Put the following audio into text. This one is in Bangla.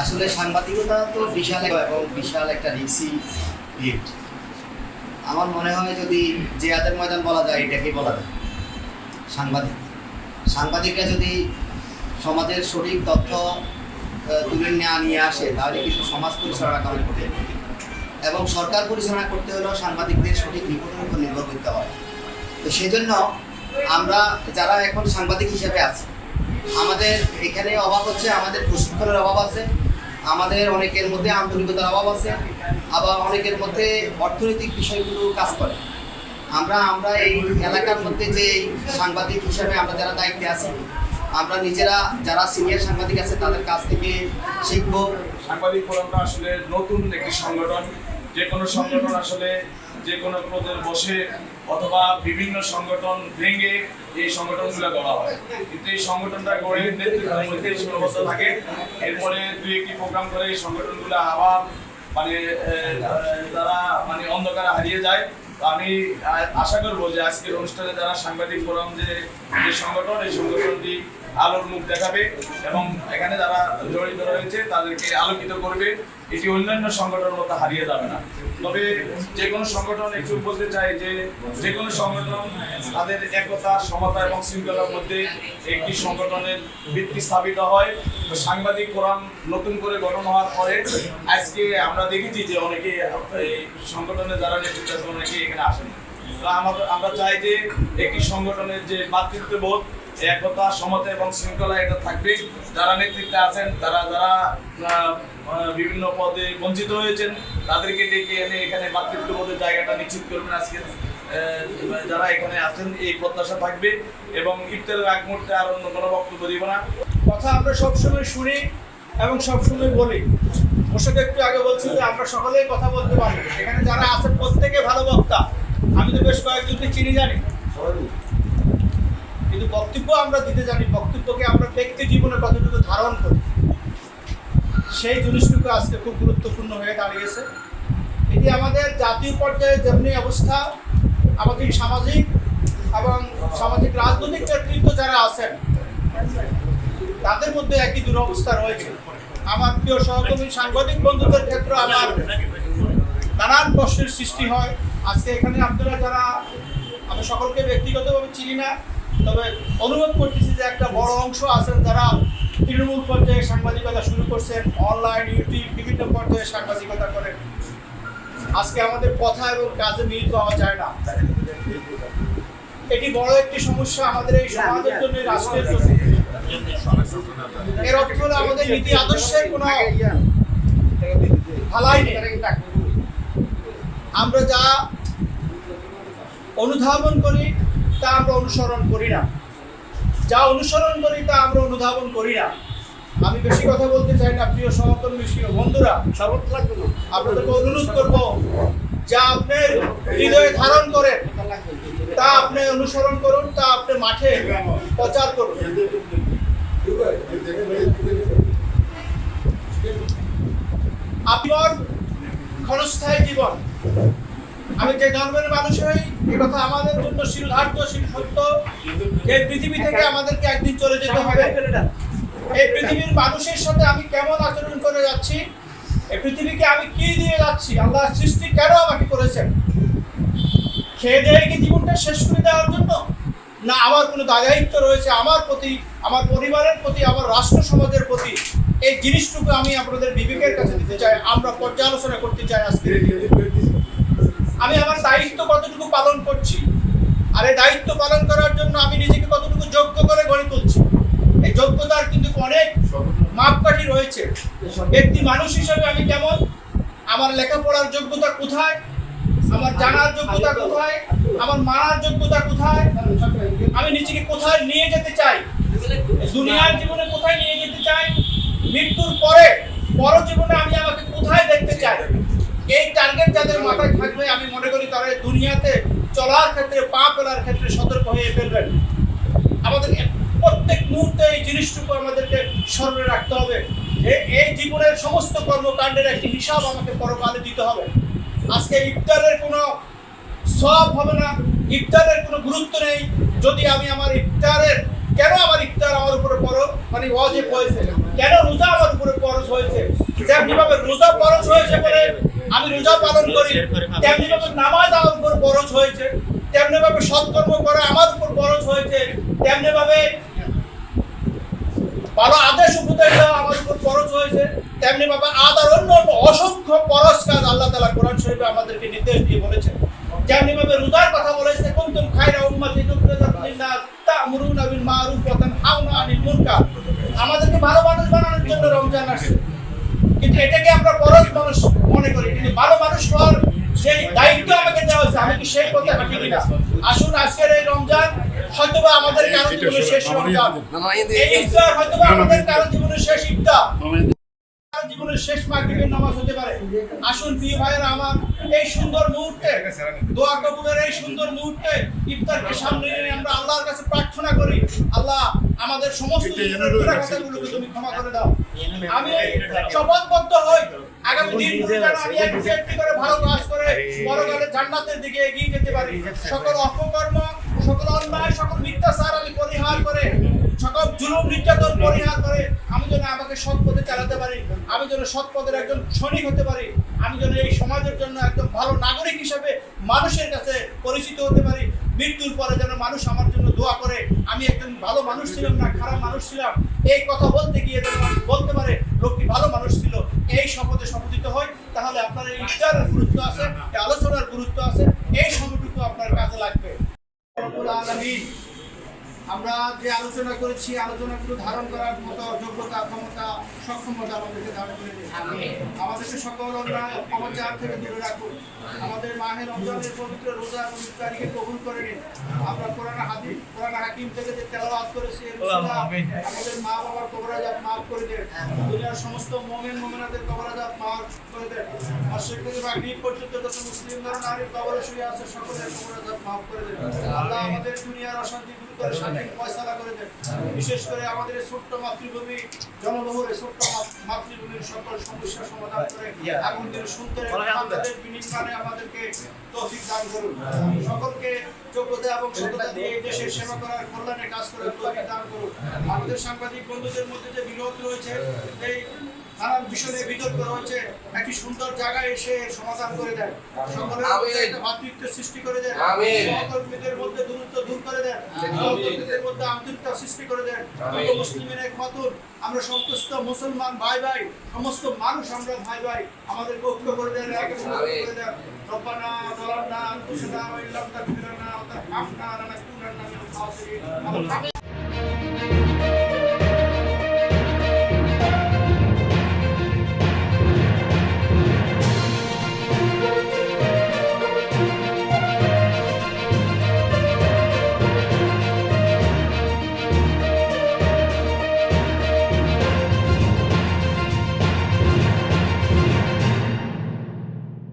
আসলে সাংবাদিকতা তো বিশাল এবং বিশাল একটা রিক্সি ফিল্ড আমার মনে হয় যদি জেহাদের ময়দান বলা যায় এটাকে বলা যায়? সাংবাদিক। সাংবাদিকরা যদি সমাজের সঠিক তথ্য তুলে নেওয়া নিয়ে আসে, তাহলে কিন্তু সমাজ পরিচালনা করা করতে এবং সরকার পরিচালনা করতে হলেও সাংবাদিকদের সঠিক রিপোর্টের উপর নির্ভর করতে হয়। তো সেজন্য আমরা যারা এখন সাংবাদিক হিসেবে আছি, আমাদের এখানে অভাব হচ্ছে, আমাদের প্রশিক্ষণের অভাব আছে। আমাদের অনেকের মধ্যে আন্তরিকতার অভাব আছে, আবার অনেকের মধ্যে অর্থনৈতিক বিষয়গুলো কাজ করে। আমরা আমরা এই এলাকার মধ্যে যে সাংবাদিক হিসাবে আমরা যারা দায়িত্বে আছি, আমরা নিজেরা যারা সিনিয়র সাংবাদিক আছে তাদের কাছ থেকে শিখব। সাংবাদিক ফোরামটা আসলে নতুন একটি সংগঠন। যে কোনো সংগঠন আসলে যে কোনো পদের বসে অথবা বিভিন্ন সংগঠন ভেঙে এই সংগঠনগুলো গড়া হয়। কিন্তু এই সংগঠনটা গড়ে নেতৃত্বের সীমাবদ্ধ থাকে। এরপরে দুই একটি প্রোগ্রাম করে এই সংগঠনগুলো আবার মানে তারা মানে অন্ধকারে হারিয়ে যায়। আমি আশা করব যে আজকের অনুষ্ঠানে যারা সাংবাদিক ফোরাম যে যে সংগঠন, এই সংগঠনটি আলোর মুখ দেখাবে এবং এখানে যারা জড়িত রয়েছে তাদেরকে আলোকিত করবে। এটি অন্যান্য সংগঠনের মতো হারিয়ে যাবে না। তবে যে কোনো সংগঠন একটু বলতে চাই যে যে কোনো সংগঠন তাদের একতা, সমতা এবং শৃঙ্খলার মধ্যে একটি সংগঠনের ভিত্তি স্থাপিত হয়। তো সাংবাদিক ফোরাম নতুন করে গঠন হওয়ার পরে আজকে আমরা দেখেছি যে অনেকে এই সংগঠনে যারা নেতৃত্ব আছে, অনেকে এখানে আসেন। আমরা চাই যে একটি সংগঠনের যে মাতৃত্ববোধ একতা সমতা এবং শৃঙ্খলা এটা থাকবে যারা নেতৃত্বে আছেন তারা যারা বিভিন্ন পদে বঞ্চিত হয়েছেন তাদেরকে ডেকে এনে এখানে মাতৃত্ববোধের জায়গাটা নিশ্চিত করবেন আজকে। যারা এখানে আছেন এই প্রত্যাশা থাকবে এবং ইফতারের আগ মুহূর্তে আর অন্য কোনো বক্তব্য দিব না। কথা আমরা সবসময় শুনি এবং সবসময় বলি। মোশাক একটু আগে বলছি যে আমরা সকলেই কথা বলতে পারি। এখানে যারা আছেন প্রত্যেকে ভালো বক্তা। আমি তো বেশ কয়েকজনকে চিনি জানি। কিন্তু বক্তব্য আমরা দিতে জানি, বক্তব্যকে আমরা ব্যক্তি জীবনে কতটুকু ধারণ করি, সেই জিনিসটুকু আজকে খুব গুরুত্বপূর্ণ হয়ে দাঁড়িয়েছে। এটি আমাদের জাতীয় পর্যায়ে যেমনি অবস্থা, আমাদের সামাজিক এবং সামাজিক রাজনৈতিক নেতৃত্ব যারা আছেন, তাদের মধ্যে একই দুরবস্থা রয়েছে। আমার প্রিয় সহকর্মী, সাংবাদিক বন্ধুদের ক্ষেত্রে আমার নানান প্রশ্নের সৃষ্টি হয়। আজকে এখানে আপনারা যারা, আমি সকলকে ব্যক্তিগতভাবে চিনি না তবে অনুভব করতেছি যে একটা বড় অংশ আছেন যারা তৃণমূল পর্যায়ে সাংবাদিকতা শুরু করছেন অনলাইন ইউটিউব বিভিন্ন পর্যায়ে সাংবাদিকতা করেন। আজকে আমাদের কথা এবং কাজে মিল পাওয়া যায় না। এটি বড় একটি সমস্যা আমাদের এই সমাজের জন্য রাষ্ট্রের জন্য। এর অর্থ হলো আমাদের নীতি আদর্শের কোনো ভালাই নেই। আমরা যা অনুধাবন করি তা আমরা অনুসরণ করি না। যা অনুসরণ করি তা আমরা অনুধাবন করি না। আমি বেশি কথা বলতে চাই না প্রিয় সহকর্মী প্রিয় বন্ধুরা। আপনাদেরকে অনুরোধ করব যা আপনি হৃদয়ে ধারণ করেন তা আপনি অনুসরণ করুন তা আপনি মাঠে প্রচার করুন। আপনার ক্ষণস্থায়ী জীবন। আমি যে ধর্মের মানুষ হই এ কথা আমাদের জন্য শিলধার্য শিল সত্য। এই পৃথিবী থেকে আমাদেরকে একদিন চলে যেতে হবে। এই পৃথিবীর মানুষের সাথে আমি কেমন আচরণ করে যাচ্ছি? এই পৃথিবীকে আমি কি দিয়ে যাচ্ছি? আল্লাহ সৃষ্টি কেন আমাকে করেছেন? খেয়ে দেয়ে কি জীবনটা শেষ করে দেওয়ার জন্য? না আমার কোনো দায়িত্ব রয়েছে আমার প্রতি আমার পরিবারের প্রতি আমার রাষ্ট্র সমাজের প্রতি। এই জিনিসটুকু আমি আপনাদের বিবেকের কাছে দিতে চাই। আমরা পর্যালোচনা করতে চাই আজকে আমি আমার দায়িত্ব কতটুকু পালন করছি? আর এই দায়িত্ব পালন করার জন্য আমি নিজেকে কতটুকু যোগ্য করে গড়ে তুলছি? এই যোগ্যতার কিন্তু অনেক মাপকাঠি রয়েছে। ব্যক্তি মানুষ হিসেবে আমি কেমন? আমার লেখাপড়ার যোগ্যতা কোথায়? আমার জানার যোগ্যতা কোথায়? আমার মানার যোগ্যতা কোথায়? আমি নিজেকে কোথায় নিয়ে যেতে চাই? দুনিয়ার জীবনে কোথায় নিয়ে যেতে চাই? মৃত্যুর পরে পর জীবনে আমি আমাকে কোথায় দেখতে চাই? এই টার্গেট যাদের মাথায় থাকবে, আমি মনে করি তারা দুনিয়াতে চলার ক্ষেত্রে, পা ফেলার ক্ষেত্রে সতর্ক হয়ে ফেলবেন। আমাদের প্রত্যেক মুহূর্তে এই জিনিসটুকু আমাদেরকে স্মরণে রাখতে হবে। এই জীবনের সমস্ত কর্মকাণ্ডের একটি হিসাব আমাকে পরকালে দিতে হবে। আজকে ইফতারের কোনো সব হবে না, ইফতারের কোনো গুরুত্ব নেই। যদি আমি আমার ইফতারের, কেন আমার ইফতার আমার উপরে পরো মানে ওয়াজিব হয়েছে? কেন রোজা আমার উপরে ফরজ হয়েছে? যেমনি ভাবে রোজা ফরজ হয়েছে বলে আমি রোজা পালন করি। তেমনি ভাবে নামাজ আমার উপর ফরজ হয়েছে। তেমনি ভাবে সৎকর্ম করা আমার উপর ফরজ হয়েছে। তেমনি ভাবে ভালো আদেশ উপদেশ দেওয়া আমার উপর ফরজ হয়েছে। তেমনি ভাবে আদার অন্য অন্য অসংখ্য পরশ কাজ আল্লাহ তালা কোরআন শরীফে আমাদেরকে নির্দেশ দিয়ে বলেছেন। যেমনি ভাবে রোজার কথা বলেছে কুনতুম খায়রা উম্মাতিন উখরিজাত লিন-নাস তা'মুরুনা বিল মা'রুফ ওয়া তানহাউনা আনিল মুনকার। আমাদেরকে ভালো মানুষ বানানোর জন্য রমজান আসছে। এটাকে আমরা পরশ মানুষ মনে করি কিন্তু ভালো মানুষ হওয়ার সেই দায়িত্ব আমাকে দেওয়া হয়েছে আমি কি সেই পথে হাঁটি কিনা? আসুন আজকের এই রমজান হয়তোবা আমাদের কারও জীবনের শেষ রমজান। এই ইফতার হয়তোবা আমাদের কারও জীবনের শেষ ইফতার। জীবনের শেষ মাগরিবের নামাজ হতে পারে। আসুন প্রিয় ভাইয়েরা আমার এই সুন্দর মুহূর্তে দোয়া কবুলের এই সুন্দর মুহূর্তে ইফতারকে সামনে নিয়ে আমরা আল্লাহর কাছে প্রার্থনা করি। আল্লাহ আমাদের সমস্ত তুমি ক্ষমা করে দাও। আমি শপথবদ্ধ হই। আগামী দিনগুলো আমি একটি করে ভালো কাজ করে পরকালে জান্নাতের দিকে এগিয়ে যেতে পারি। সকল অপকর্ম, সকল অন্যায়, সকল মিথ্যাচার আমি পরিহার করে, সকল জুলুম, নির্যাতন পরিহার করে আমি যেন আমাকে সৎ পথে চালাতে পারি, আমি যেন সৎ পথের একজন সৈনিক হতে পারি, আমি যেন এই সমাজের জন্য একদম ভালো নাগরিক হিসেবে মানুষের কাছে পরিচিত হতে পারি। মৃত্যুর পরে যেন মানুষ আমার জন্য দোয়া করে, আমি একজন ভালো মানুষ ছিলাম না, খারাপ মানুষ ছিলাম। এই কথা বলতে গিয়ে যেন বলতে পারে, লোকটি ভালো মানুষ ছিল, এই শপথে শপথিত হয় তাহলে আপনার এই ইফতারের গুরুত্ব আছে আলোচনার গুরুত্ব আছে, এই সময়টুকু আপনার কাজে লাগবে। আমরা যে আলোচনা করেছি আলোচনাগুলো ধারণ করার মতো যোগ্যতা ক্ষমতা সক্ষমতা আমাদেরকে দান করে আমাদেরকে সকল অন্যায় অপচার থেকে দূরে রাখুন। আমাদের মাহের রমজানের পবিত্র রোজা এবং ইফতারিকে কবুল করে নিন। আমরা কোরআন হাদিস কোরআন হাকিম থেকে যে তেলাওয়াত করেছি আমাদের মা বাবার কবরাজাত মাফ করে দেন। দুনিয়ার সমস্ত মোমেন মোমেনাদের কবরাজাত মাফ আর সেখানে মাগরিব পর্যন্ত যত মুসলিম ধরনের নারীর কবরে শুয়ে আছে সকলের কবরাজাত মাফ করে দেন আল্লাহ আমাদের দুনিয়ার অশান্তি করে শান্তি ফয়সালা করে দেন বিশেষ করে আমাদের ছোট্ট মাতৃভূমি জনবহুল ছোট্ট মাতৃভূমির সকল সমস্যা সমাধান করে সুন্দর আমাদের বিনির্মাণে আমাদেরকে তৌফিক দান করুন। সকলকে যোগ্যতা এবং সততা দিয়ে দেশের সেবা করার কল্যাণে কাজ করার তৌফিক দান করুন। আমাদের সাংবাদিক বন্ধুদের মধ্যে যে বিরোধ রয়েছে এই নানান বিষয়ে বিতর্ক রয়েছে একটি সুন্দর জায়গায় এসে এর সমাধান করে দেন সকলের মধ্যে একটা ভাতৃত্ব সৃষ্টি করে দেন আমিন। সহকর্মীদের মধ্যে দূরত্ব দূর করে দেন সহকর্মীদের মধ্যে আন্তরিকতা সৃষ্টি করে দেন পুরো মুসলিমের এক মতন আমরা সমস্ত মুসলমান ভাই ভাই সমস্ত মানুষ আমরা ভাই ভাই আমাদের ঐক্য করে দেন এক করে দেন রব্বানা ظلمنا أنفسنا وإن لم تغفر لنا وترحمنا لنكونن من الخاسرين